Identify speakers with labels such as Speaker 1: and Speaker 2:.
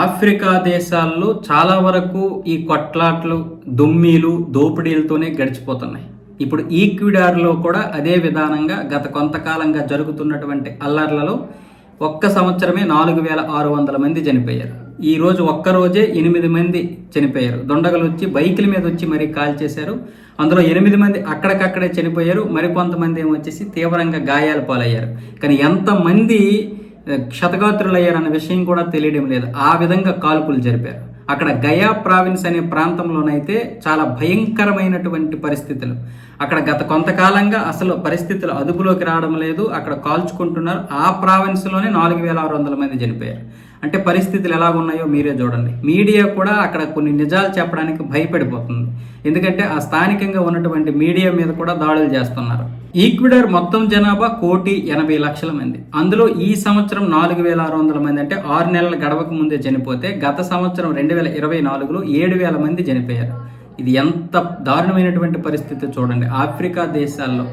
Speaker 1: Africa దేశాల్లో చాలా వరకు ఈ కొట్లాట్లు దుమ్మీలు దోపిడీలతోనే గడిచిపోతున్నాయి. ఇప్పుడు ఈక్విడార్లో కూడా అదే విధానంగా గత కొంతకాలంగా జరుగుతున్నటువంటి అల్లర్లలో ఒక్క సంవత్సరమే నాలుగు వేల ఆరు వందల మంది చనిపోయారు. ఈరోజు ఒక్కరోజే ఒక్క రోజే ఎనిమిది మంది చనిపోయారు. దొండగలు వచ్చి బైకుల మీద వచ్చి మరీ కాల్ చేశారు. అందులో ఎనిమిది మంది అక్కడికక్కడే చనిపోయారు. మరికొంతమంది ఏమొచ్చేసి తీవ్రంగా గాయాల పాలయ్యారు. కానీ ఎంతమంది క్షతగాత్రులయ్యారన్న విషయం కూడా తెలియడం లేదు. ఆ విధంగా కాల్పులు జరిపారు. అక్కడ గయా ప్రావిన్స్ అనే ప్రాంతంలోనైతే చాలా భయంకరమైనటువంటి పరిస్థితులు. అక్కడ గత కొంతకాలంగా అసలు పరిస్థితులు అదుపులోకి రావడం లేదు. అక్కడ కాల్చుకుంటున్నారు. ఆ ప్రావిన్స్లోనే నాలుగు వేల ఆరు వందల మంది చనిపోయారు. అంటే పరిస్థితులు ఎలా ఉన్నాయో మీరే చూడండి. మీడియా కూడా అక్కడ కొన్ని నిజాలు చెప్పడానికి భయపడిపోతుంది. ఎందుకంటే ఆ స్థానికంగా ఉన్నటువంటి మీడియా మీద కూడా దాడులు చేస్తున్నారు. ఈక్విడర్ మొత్తం జనాభా కోటి ఎనభై లక్షల మంది. అందులో ఈ సంవత్సరం నాలుగు వేల ఆరు వందల మంది అంటే ఆరు నెలల గడవక ముందే చనిపోతే గత సంవత్సరం రెండు వేల ఇరవై నాలుగులో ఏడు వేల మంది చనిపోయారు. ఇది ఎంత దారుణమైనటువంటి పరిస్థితి చూడండి. ఆఫ్రికా దేశాల్లో